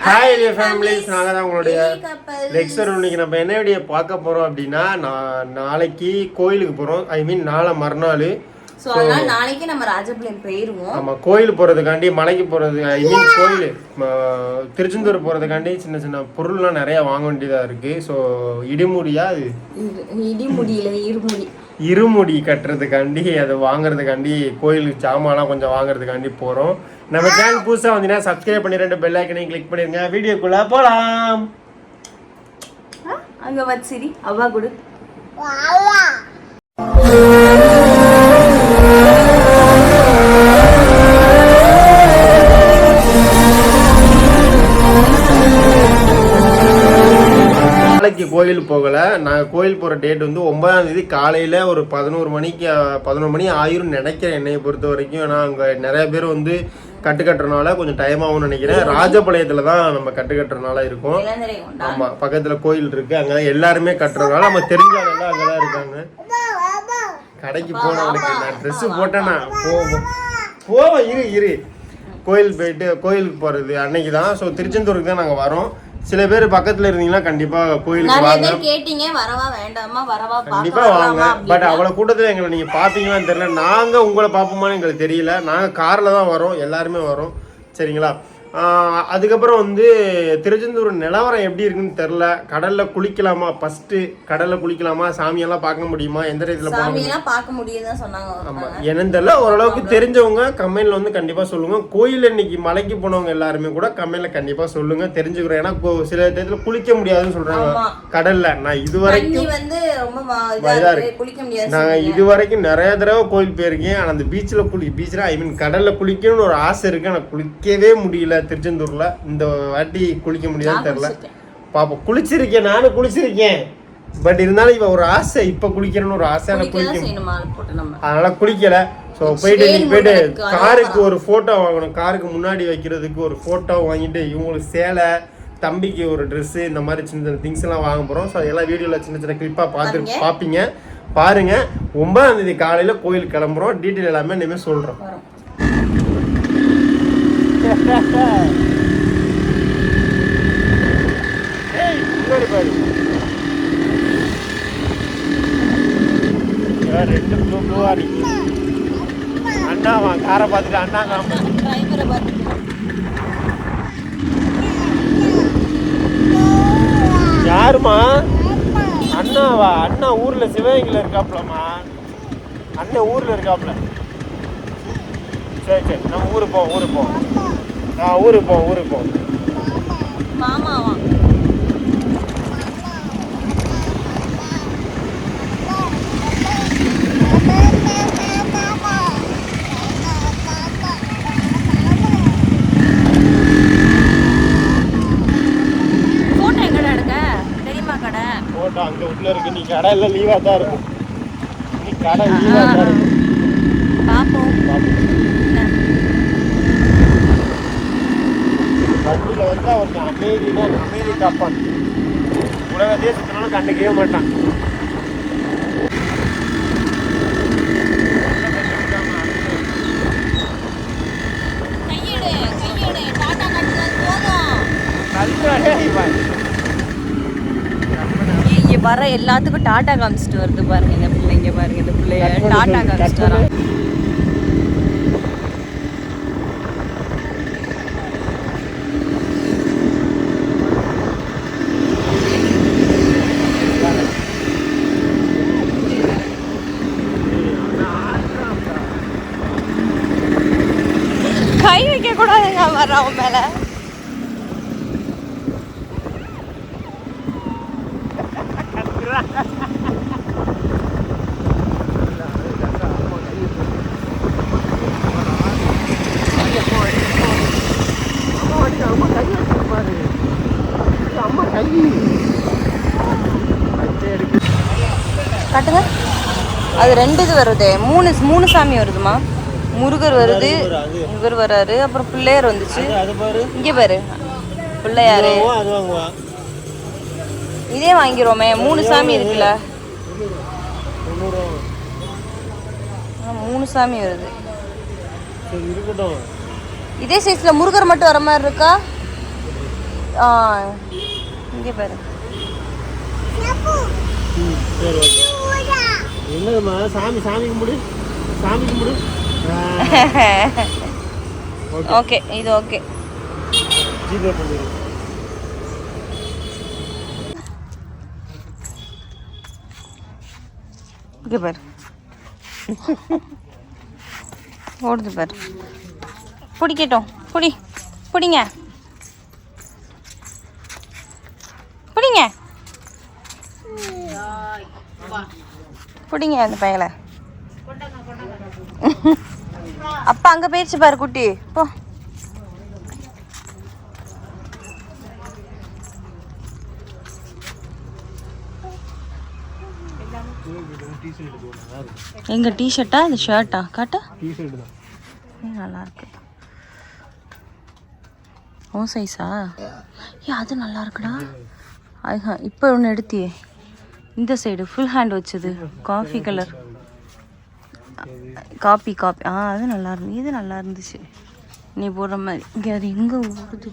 Hi dear families நாங்கள் தான் உங்களுடைய. லெக்சர் இன்னைக்கு நம்ம என்ன வீடியோ பார்க்க போகிறோம் அப்படின்னா நான் நாளைக்கு கோயிலுக்கு போகிறோம் ஐ மீன் நாளை மறுநாள். அதனால நாளைக்கு நம்ம ராஜபாளையம் போயிருவோம். நம்ம கோயில் போகிறதுக்காண்டி மலைக்கு போகிறது ஐ மீன் கோயில் திருச்செந்தூர் போகிறதுக்காண்டி சின்ன சின்ன பொருள்லாம் நிறையா வாங்க வேண்டியதாக இருக்குது ஸோ இடிமுடியா அது? இரு- இடி முடியல இருமுடி. இருமுடி கட்டுறதுக்காண்டி அதை வாங்குறதுக்காண்டி கோயிலுக்கு சாமான்லாம் கொஞ்சம் வாங்குறதுக்காண்டி போகிறோம் நம்ம சேனல் புதுசாக வந்தீங்கன்னா சப்ஸ்கிரைப் பண்ணி ரெண்டு பெல் ஐக்கனையும் கிளிக் பண்ணிருங்க. வீடியோக்குள்ளே போகலாம் அங்க வச்சிரி அவ்வா கொடு. கோயில் போகலை. நான் கோயில் போகிற டேட் வந்து ஒன்பதாம் தேதி காலையில் ஒரு பதினோரு மணிக்கு பதினோரு மணி ஆயிரும் நினைக்கிறேன் என்னைய பொறுத்த வரைக்கும். ஏன்னா அங்கே நிறைய பேர் வந்து கட்டு கட்டுறனால கொஞ்சம் டைம் ஆகும்னு நினைக்கிறேன். ராஜபாளையத்தில் தான் நம்ம கட்டு கட்டுறனால இருக்கும். ஆமாம் பக்கத்தில் கோயில் இருக்கு. அங்கே எல்லாருமே கட்டுறதுனால நம்ம தெரிஞ்சவங்க அங்கே தான் இருக்காங்க. கடைக்கு போனவனுக்கு நான் ட்ரெஸ்ஸு போட்டேன்னா போவோம் போவோம் இரு இரு. கோயில் போயிட்டு கோயிலுக்கு போகிறது அன்னைக்கு தான் ஸோ திருச்செந்தூருக்கு தான் நாங்கள் வரோம். சில பேர் பக்கத்தில் இருந்தீங்கன்னா கண்டிப்பாக கோயிலுக்கு வாங்க. கேட்டீங்க வரவா வேண்டாமா வரவா கண்டிப்பா வாங்க. பட் அவ்வளவு கூட்டத்துல எங்களை நீங்க பாப்பீங்களான்னு தெரியல. நாங்க உங்களை பார்ப்போமான்னு எங்களுக்கு தெரியல. நாங்க கார்ல தான் வரோம். எல்லாருமே வரோம். சரிங்களா? அதுக்கப்புறம் வந்து திருச்செந்தூர் நிலவரம் எப்படி இருக்குன்னு தெரில கடல்ல குளிக்கலாமா? ஃபர்ஸ்ட் கடல்ல குளிக்கலாமா? சாமியெல்லாம் பார்க்க முடியுமா? எந்த இடத்துல சாமியெல்லாம் பார்க்க முடியுதுன்னு சொன்னாங்க ஆமா. என்னன்னு தெரியல. ஓரளவுக்கு தெரிஞ்சவங்க கமெண்ட்ல வந்து கண்டிப்பா சொல்லுங்க. கோயில் இன்னைக்கு மலைக்கு போனவங்க எல்லாருமே கூட கமெண்ட்ல கண்டிப்பா சொல்லுங்க. தெரிஞ்சுக்கிறோம். ஏன்னா சில இடத்துல குளிக்க முடியாதுன்னு சொல்றாங்க. ஆமா. கடல்ல. நான் இதுவரை தண்ணி வந்து நான் இது வரைக்கும் நிறைய தடவை கோயில் போயிருக்கேன். ஆனால் அந்த பீச்சில் குளி பீச்சில் ஐ மீன் கடலில் குளிக்கணும்னு ஒரு ஆசை இருக்கு. ஆனால் குளிக்கவே முடியல. திருச்செந்தூரில் இந்த வாட்டி குளிக்க முடியாதுன்னு தெரில. பாப்போம். குளிச்சிருக்கேன் நானும் குளிச்சிருக்கேன். பட் இருந்தாலும் இப்போ ஒரு ஆசை இப்போ குளிக்கணும்னு ஒரு ஆசை குளிக்க அதனால குளிக்கல. ஸோ போயிட்டு நீங்க போயிட்டு. காருக்கு ஒரு ஃபோட்டோ வாங்கணும். காருக்கு முன்னாடி வைக்கிறதுக்கு ஒரு ஃபோட்டோ வாங்கிட்டு இவங்களுக்கு சேலை தம்பிக்கு ஒரு ட்ரெஸ்ஸு இந்த மாதிரி சின்ன சின்ன திங்ஸ் எல்லாம் வாங்க போகிறோம் ஸோ அதெல்லாம் வீடியோவில் சின்ன சின்ன கிளிப்பாக பார்த்து. பார்ப்பீங்க பாருங்க. ஒன்பதாம் தேதி காலையில் கோயில் கிளம்புறோம். டீட்டெயில் எல்லாமே இனிமேல் சொல்கிறோம் வரோம் முன்னாடி பாரு இவன் ரெண்டு ப்ளூ ப்ளூவாக நிற்கி அண்ணாவா காரை பார்த்துட்டு அண்ணா காம டிரைவரை பார்த்து யாருமா? அண்ணாவா? அண்ணா ஊரில் சிவகங்கையில் இருக்காப்லம்மா. அண்ணன் ஊரில் இருக்காப்ல. சரி சரி நம்ம ஊருக்கு போவோம் ஊருக்கு போவோம் ஆ ஊருக்கு போவோம் ஊருக்கு போவோம் மாமாவா? போட்டோ அங்கே உள்ள இருக்கு. நீ கடை எல்லாம் லீவாக தான் இருக்கும் நீ கடை லீவாக தான் இருக்கும் பாப்போம். பாப்போம். வண்டியில் வந்து அவருக்கு அமைதினா அமைதி காப்பான் உலக தேசத்தினாலும் கண்டுக்கவே மாட்டான். இங்க வர எல்லாத்துக்கும் டாடா காமிச்சிட்டு வருது பாருங்க இந்த பிள்ளைங்க பாருங்க இந்த பிள்ளைய. Cut பண்ணு டாடா சொல்லு, cut காமிச்சிட்டு வரான் கை வைக்க கூடாதுங்க வர அவன் மேல. காட்டுங்க. அது ரெண்டு இது வருது. மூணு மூணு சாமி வருதுமா முருகர் வருது. இவர் வராரு. அப்புறம் பிள்ளையார் வந்துச்சு. இங்க பாரு. பிள்ளையாரு. இதே வாங்கிருவோமே மூணு சாமி இருக்குல்ல? மூணு சாமி வருது. இதே சைஸ்ல முருகர் மட்டும் வர மாதிரி இருக்கா? ஆ இங்கே பாரு. என்னதும்மா சாமி சாமி கும்பிடு சாமி கும்பிடு ஓகே ஓகே இது ஓகே ஜிபே பண்ணிடு இங்கே பாரு ஓடுது பாரு பிடிக்கட்டும் பிடி பிடிங்க பிடிங்க பிடிங்க அந்த பயலை அப்பா அங்க போயிடுச்சு பாரு குட்டி. போ. எங்க டிஷர்ட்டா அது ஷர்ட்டா காட்டா. டிஷர்ட் தான். ஏய், நல்லா இருக்கு ஓ சைஸா ஏ அது நல்லா இருக்குடா இப்போ ஒன்று எடுத்தியே. இந்த சைடு ஃபுல் ஹேண்ட் வச்சது. காஃபி கலர் காப்பி காப்பி ஆ அது நல்லா இருந்து இது நல்லா இருந்துச்சு. நீ போடுற மாதிரி. இங்கே அது எங்கே ஓடுது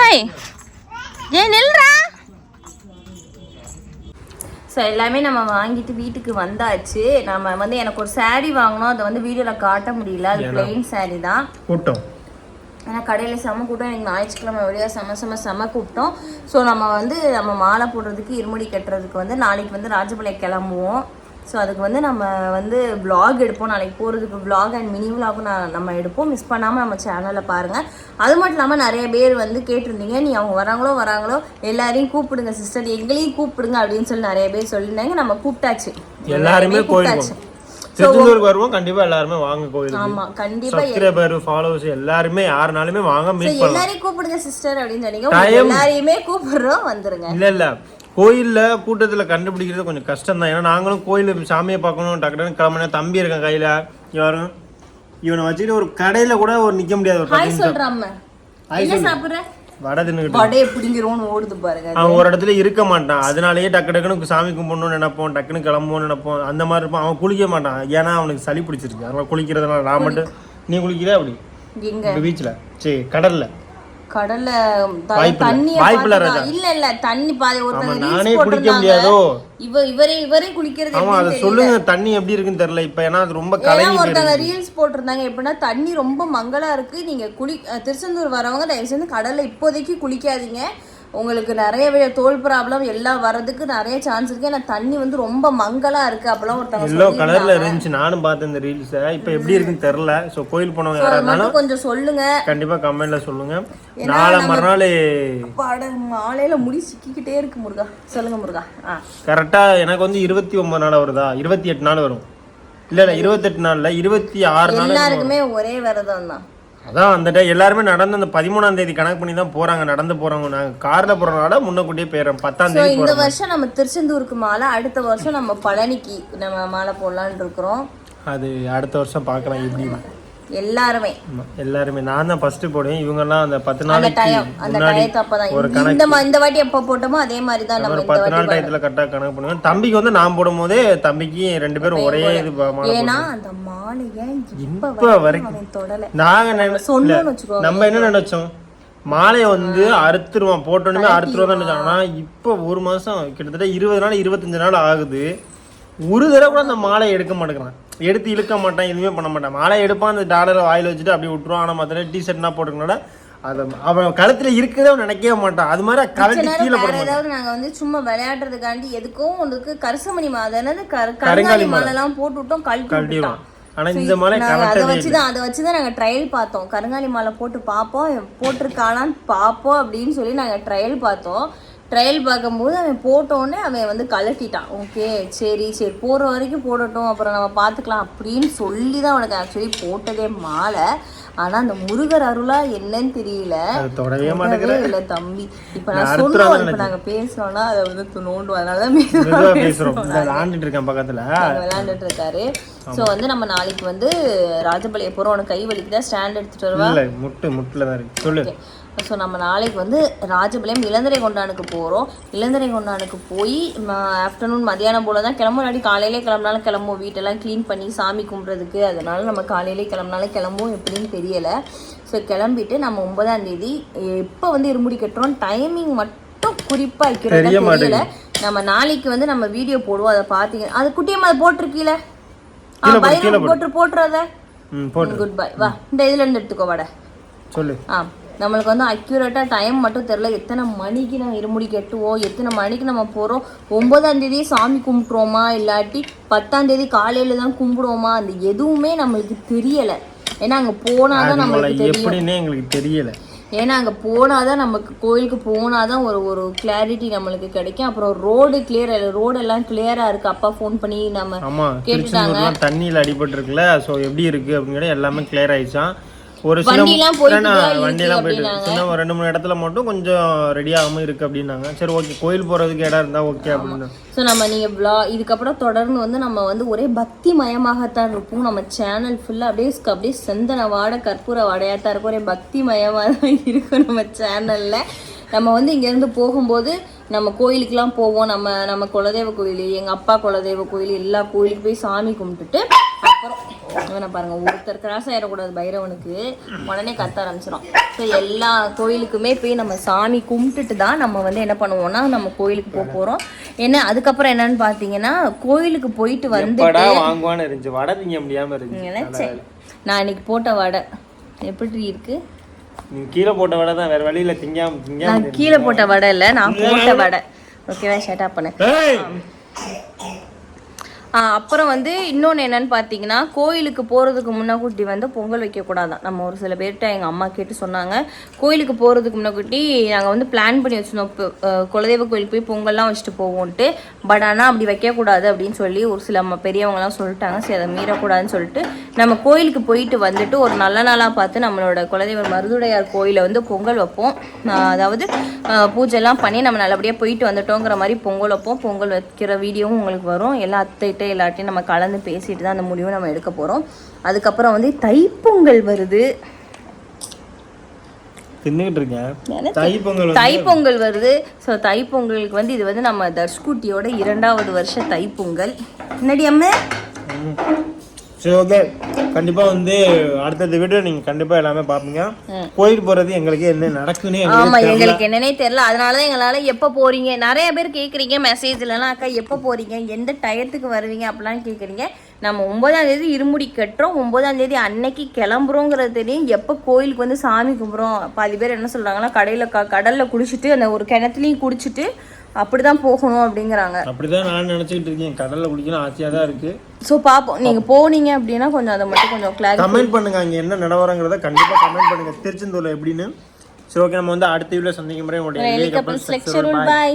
ஏய்! ஏய் நில்றா! ஸோ எல்லாமே நம்ம வாங்கிட்டு வீட்டுக்கு வந்தாச்சு. நம்ம வந்து எனக்கு ஒரு saree வாங்கினோம் அதை வந்து வீடியோவில் காட்ட முடியல. அது plain saree தான். கூட்டம். ஏன்னா கடையில் செம கூட்டம். எனக்கு ஞாயிற்றுக்கிழமை வழியாக செம செம செம கூட்டம். ஸோ நம்ம வந்து நம்ம மாலை போடுறதுக்கு இருமுடி கட்டுறதுக்கு வந்து நாளைக்கு வந்து ராஜபாளையம் கிளம்புவோம். ஸோ அதுக்கு வந்து நம்ம வந்து vlog எடுப்போம். நாளைக்கு போகிறதுக்கு vlog அண்ட் மினி vlog நான் நம்ம எடுப்போம். மிஸ் பண்ணாமல் நம்ம சேனலில் பாருங்கள் அது மட்டும் இல்லாமல் நிறைய பேர் வந்து கேட்டிருந்தீங்க நீ அவங்க வராங்களோ வராங்களோ எல்லாரையும் கூப்பிடுங்க சிஸ்டர் எங்களையும் கூப்பிடுங்க அப்படின்னு சொல்லி நிறைய பேர் சொல்லியிருந்தாங்க. நம்ம கூப்பிட்டாச்சு. எல்லாருமே. திருச்செந்தூருக்கு வருவோம். கண்டிப்பா எல்லாருமே வாங்க கோயிலுக்கு. ஆமாம் கண்டிப்பாக சப்ஸ்கிரைபர் ஃபாலோவர்ஸ் எல்லாருமே யாருனாலுமே வாங்க மீட் பண்ணலாம். எல்லாரையும் கூப்பிடுங்க சிஸ்டர் அப்படின்னு சொன்னீங்க. எல்லாரையுமே கூப்பிடுறோம் வந்துருங்க. இல்ல இல்ல. கோயில்ல கூட்டத்துல கண்டுபிடிக்கிறது கொஞ்சம் கஷ்டம் தான் ஏன்னா நாங்களும் கோயில சாமியை பார்க்கணும் டக்கு டக்குன்னு கிளம்பினா தம்பி இருக்கான் கையில. யாரும் இவனை வச்சுட்டு ஒரு கடையில கூட ஒரு நிக்க முடியாது ஒரு வடை தின்னுக்கிட்டு ஓடுது பாருங்க. அவன் ஒரு இடத்துல இருக்க மாட்டான். அதனாலயே டக்கு டக்குன்னு சாமி கும்பிடணும்னு நினைப்போம் டக்குன்னு கிளம்புவோம்னு நினைப்போம். அந்த மாதிரி இருப்பான். அவன் குளிக்க மாட்டான். ஏன்னா அவனுக்கு சளி பிடிச்சிருக்கு. அவன் குளிக்கிறதுனால நான் மட்டும் நீ குளிக்கிற அப்படி? பீச்ல சரி கடல்ல. கடல்ல த- வாய்ப்பில்ல. தண்ணிய வாய்ப்பில்ல பார்த்துதான். இல்ல இல்ல தண்ணி பாதி நானே முடியாதோ? இவ இவரே இவரே குளிக்கிறது ஆமா அதை சொல்லுங்க தண்ணி எப்படி இருக்குன்னு தெரியல. இப்ப ஏன்னா அது ரொம்ப கலங்கி ஒருத்தங்க ரீல்ஸ் போட்டிருந்தாங்க. எப்படின்னா தண்ணி ரொம்ப மங்களா இருக்கு. நீங்க குளி திருச்செந்தூர் வரவங்க தயவு செஞ்சு கடல்ல இப்போதைக்கு குளிக்காதீங்க. உங்களுக்கு நிறைய தோல் ப்ராப்ளம் எல்லாம் வர்றதுக்கு நிறைய சான்ஸ் இருக்கு. ஏன்னா தண்ணி வந்து ரொம்ப மங்களா இருக்கு அப்பெல்லாம் ஒருத்தவங்க எல்லோ கலர்ல. இருந்துச்சு. நானும் பார்த்தேன் இந்த ரீல்ஸை இப்போ எப்படி இருக்குன்னு தெரியல. ஸோ கோயில் போனவங்க So, யாரா அதை இருந்தாலும் மட்டும் கொஞ்சம் சொல்லுங்க. கண்டிப்பா கமெண்ட்ல சொல்லுங்க. நாளை மறுநாள் மாலையில முடி சிக்கிக்கிட்டே இருக்கு முருகா. சொல்லுங்க முருகா. கரெக்டா எனக்கு வந்து இருபத்தி ஒன்பது நாள் வருதா? இருபத்தி எட்டு நாள் வரும். இல்ல இல்ல இருபத்தெட்டு நாள்ல இருபத்தி ஆறு நாள் எல்லாருக்குமே ஒரே விரதம் தான் அதான் day எல்லாருமே நடந்து அந்த பதிமூணாம் தேதி கணக்கு பண்ணி தான் போறாங்க நடந்து போறவங்க நாங்க கார்ல போறதுனால முன்னக்கூட்டியே போயிடுறோம். பத்தாம் தேதி இந்த வருஷம் நம்ம திருச்செந்தூருக்கு மாலை அடுத்த வருஷம் நம்ம பழனிக்கு நம்ம மாலை போடலான்னு இருக்கிறோம். அது அடுத்த வருஷம் பார்க்கலாம் எப்படி எல்லாருமே. எல்லாருமே. நான் தான் ஃபர்ஸ்ட் போடுவேன். இவங்கெல்லாம் அந்த பத்து அந்த நாளைக்கு டயம் அந்த டயத்தை அப்பதான். இந்த- இந்த வாட்டி எப்போ போட்டோமோ அதே மாதிரி தான் நம்ம பத்து நாள் டயத்துல கரெக்டாக கணக்கு பண்ணுவேன் தம்பிக்கு வந்து நான் போடும் போதே தம்பிக்கு ரெண்டு பேரும் ஒரே இது ஏன்னா அந்த மாலையை இப்ப வரைக்கும் தொடல? நாங்க சொன்னோம்னு நம்ம என்ன நினைச்சோம்? மாலையை வந்து அறுத்துருவான். போட்டோன்னே அறுத்துருவோம் தான் நினைச்சோம். ஆனா இப்போ ஒரு மாசம் கிட்டத்தட்ட இருபது நாள் இருபத்தஞ்சு நாள் ஆகுது. ஒரு தடவை கூட அந்த மாலையை எடுக்க மாட்டேங்கிறான். எடுத்து இழுக்க மாட்டான் எதுவுமே பண்ண மாட்டான். மாலை எடுப்பான் அந்த டாலரை வாயில் வச்சுட்டு அப்படியே விட்டுருவான். ஆனா மற்ற டி ஷர்ட்னா போட்டுக்கனால அதை அவன் கழுத்துல இருக்கிறதே அவன் நினைக்கவே மாட்டான். அது மாதிரி நேரம் கீழே போட ஏதாவது நாங்க வந்து சும்மா விளையாடுறதுக்காண்டி எதுக்கும் ஒன்றுக்கு கரிசமணி மாலை கரு- கருங்காலி மாலை. எல்லாம் போட்டு விட்டோம் கழட்டி ஆனா இந்த மாலை அதை கரெக்டாக வச்சுதான் அதை வச்சுதான் நாங்க ட்ரையல் பார்த்தோம். கருங்காலி மாலை போட்டு பார்ப்போம் போட்டிருக்கானான்னு பார்ப்போம் அப்படின்னு சொல்லி நாங்க ட்ரையல் பார்த்தோம். ட்ரையல் பார்க்கும்போது அவன் போட்டோன்னே அவன் வந்து கழட்டிட்டான். ஓகே சரி சரி போகிற வரைக்கும் போடட்டும் அப்புறம் நம்ம பார்த்துக்கலாம் அப்படின்னு சொல்லி தான் அவனுக்கு ஆக்சுவலி போட்டதே மாலை. ஆனா அந்த முருகர் அருளா என்னன்னு தெரியல. தொடவே இல்ல தம்பி. இப்ப நான் சொல்லுவோம் இப்ப நாங்க பேசணும்னா அதை வந்து மெதுவா பேசுறோம். இந்த விளாண்டுட்டு இருக்கேன் பக்கத்துல. அங்க விளையாண்டுட்டு இருக்காரு. சோ வந்து நம்ம நாளைக்கு வந்து ராஜபாளையம் போறோம். உனக்கு கை வலிக்குதா? ஸ்டாண்ட் எடுத்துட்டு வருவா? இல்ல முட்டு முட்டுல தான் இருக்கு. சொல்லு. ஸோ நம்ம நாளைக்கு வந்து ராஜபாளையம் இளந்திரை கொண்டானுக்கு போகிறோம் இளந்திரை கொண்டானுக்கு போய் ஆஃப்டர்நூன் மதியானம் போல தான் கிளம்பும். இல்லாட்டி காலையிலே கிளம்புனாலும் கிளம்புவோம். வீட்டெல்லாம் க்ளீன் பண்ணி சாமி கும்பிட்றதுக்கு. அதனால நம்ம காலையிலே கிளம்புனாலும் கிளம்புவோம் எப்படின்னு தெரியலை. ஸோ கிளம்பிட்டு நம்ம ஒன்பதாம் தேதி எப்போ வந்து இருமுடி கட்டுறோம்? டைமிங் மட்டும் குறிப்பாக வைக்கிறதா தெரியல. நம்ம நாளைக்கு வந்து நம்ம வீடியோ போடுவோம். அதை பார்த்தீங்க அது குட்டியம்மா அதை போட்டிருக்கீல? ஆ பைரவ் போட்டு போட்டுறத குட் பை வா இந்த இதுல இருந்து எடுத்துக்கோ வடை. சொல்லு. ஆ. நம்மளுக்கு வந்து அக்யூரேட்டாக டைம் மட்டும் தெரில எத்தனை மணிக்கு நம்ம இருமுடி கட்டுவோம்? எத்தனை மணிக்கு நம்ம போகிறோம் ஒன்பதாம் தேதி சாமி கும்பிட்றோமா? இல்லாட்டி பத்தாம் தேதி காலையில் தான் கும்பிடுவோமா? அந்த எதுவுமே நம்மளுக்கு தெரியலை. ஏன்னா அங்கே போனால் தான் நம்மளுக்கு தெரியும். எங்களுக்கு தெரியல. ஏன்னா அங்கே போனால் தான் நமக்கு கோயிலுக்கு போனால் தான் ஒரு ஒரு கிளாரிட்டி நம்மளுக்கு கிடைக்கும். அப்புறம் ரோடு கிளியர் ரோடு எல்லாம் கிளியராக இருக்குது அப்பா ஃபோன் பண்ணி நம்ம திருச்செந்தூர்லாம் தண்ணியில் அடிபட்டிருக்குல்ல. ஸோ எப்படி இருக்கு அப்படிங்கிற எல்லாமே கிளியர் ஆயிடுச்சான் ஒரு வண்டியெல்லாம் போயிட்டு சின்ன ஒரு ரெண்டு மூணு இடத்துல மட்டும் கொஞ்சம் ரெடி ஆகாம இருக்கு அப்படின்னாங்க. சரி ஓகே கோயில் போறதுக்கு இடம் இருந்தா ஓகே அப்படின்னு. ஸோ நம்ம நீங்கள் வ்ளா இதுக்கப்புறம் தொடர்ந்து வந்து நம்ம வந்து ஒரே பக்தி மயமாகத்தான் இருப்போம். நம்ம சேனல் ஃபுல்லாக அப்படியே அப்படியே செந்தன வாடை கற்பூர வாடையாக தான் இருக்கும். ஒரே பக்தி மயமாக தான் இருக்கும் நம்ம சேனலில் நம்ம வந்து இங்கேருந்து போகும்போது நம்ம கோயிலுக்கெலாம் போவோம். நம்ம நம்ம குலதெய்வ கோயில் எங்கள் அப்பா குலதெய்வ கோயில் எல்லா கோயிலுக்கு போய் சாமி கும்பிட்டுட்டு அப்புறம் இவனை பாருங்க ஒருத்தர் கிராஸ் ஆயிடக்கூடாது பைரவனுக்கு. உடனே கத்த ஆரம்பிச்சிடும் ஸோ எல்லா கோயிலுக்குமே போய் நம்ம சாமி கும்பிட்டுட்டு தான் நம்ம வந்து என்ன பண்ணுவோம்னா நம்ம கோயிலுக்கு போக போகிறோம் என்ன அதுக்கப்புறம் என்னன்னு பார்த்தீங்கன்னா கோயிலுக்கு போயிட்டு வந்து வடை வாங்குவான்னு இருந்துச்சு. வடை திங்க முடியாம இருந்துச்சு. நினைச்சேன் நான் இன்னைக்கு போட்ட வடை. எப்படி இருக்கு? நீங்க கீழே போட்ட வடை தான் வேற வழியில திங்காம திங்காம நான் கீழே போட்ட வடை இல்லை நான் போட்ட வடை. ஓகேவா ஷட் பண்ணேன் அப்புறம் வந்து இன்னொன்று என்னன்னு பார்த்தீங்கன்னா கோயிலுக்கு போகிறதுக்கு முன்னாக்குட்டி வந்து பொங்கல் வைக்கக்கூடாதான். நம்ம ஒரு சில பேர்கிட்ட எங்கள் அம்மா கேட்டு சொன்னாங்க. கோயிலுக்கு போகிறதுக்கு முன்னாக்குட்டி நாங்கள் வந்து பிளான் பண்ணி வச்சுருந்தோம். இப்போ, குலதெய்வ கோயிலுக்கு போய் பொங்கல்லாம் வச்சுட்டு போவோன்ட்டு. பட் ஆனால் அப்படி வைக்கக்கூடாது அப்படின்னு சொல்லி ஒரு சில அம்மா பெரியவங்கலாம் சொல்லிட்டாங்க. சரி அதை மீறக்கூடாதுன்னு சொல்லிட்டு நம்ம கோயிலுக்கு போயிட்டு வந்துட்டு ஒரு நல்ல நாளாக பார்த்து நம்மளோட குலதெய்வ மருதுடையார் கோயிலை வந்து பொங்கல் வைப்போம். அதாவது பூஜைலாம் பண்ணி நம்ம நல்லபடியாக போயிட்டு வந்துட்டோங்கிற மாதிரி பொங்கல் வைப்போம். பொங்கல் வைக்கிற வீடியோவும் உங்களுக்கு வரும். எல்லா அத்தைகிட்ட எல்லாட்டையும் நம்ம கலந்து பேசிட்டு தான் அந்த முடிவை நம்ம எடுக்க போகிறோம் அதுக்கப்புறம் வந்து தைப்பொங்கல் வருது. தைப்பொங்கல் வருது. ஸோ தைப்பொங்கலுக்கு வந்து இது வந்து நம்ம தர்ஷ்குட்டியோட இரண்டாவது வருஷ தைப்பொங்கல். என்னடி அம்மா? சரி ஓகே கண்டிப்பா வந்து அடுத்தடுத்த வீடியோ நீங்க கண்டிப்பா எல்லாமே பாப்பீங்க கோயில் போறது எங்களுக்கு என்ன நடக்குன்னு எங்களுக்கு ஆமா எங்களுக்கு என்னன்னே தெரியல. அதனால தான் எங்களால எப்போ போறீங்க? நிறைய பேர் கேக்குறீங்க மெசேஜ்லலாம் அக்கா எப்போ போறீங்க? எந்த டயத்துக்கு வருவீங்க? அப்படிலாம் கேக்குறீங்க. நம்ம ஒன்பதாம் தேதி இருமுடி கட்டுறோம். ஒன்பதாம் தேதி அன்னைக்கு கிளம்புறோங்கிறது தெரியும். எப்போ கோயிலுக்கு வந்து சாமி கும்பிட்றோம்? பாதி பேர் என்ன சொல்றாங்கன்னா கடையில க கடல்ல குடிச்சிட்டு அந்த ஒரு கிணத்துலையும் குடிச்சிட்டு அப்படிதான் போகணும் அப்படிங்கிறாங்க. அப்படிதான் நான் நினைச்சிட்டு இருக்கேன். கடல்ல குடிக்கணும் ஆசையா தான் இருக்கு. ஸோ பார்ப்போம் நீங்க போனீங்க அப்படின்னா கொஞ்சம் அதை மட்டும் கொஞ்சம் கிளாரி கமெண்ட் பண்ணுங்க. அங்க என்ன நிலவரங்கிறத கண்டிப்பா கமெண்ட் பண்ணுங்க. திருச்செந்தூர்ல எப்படின்னு? சரி ஓகே நம்ம வந்து அடுத்த வீடியோ சந்திக்கும் முறை உங்களுடைய பாய்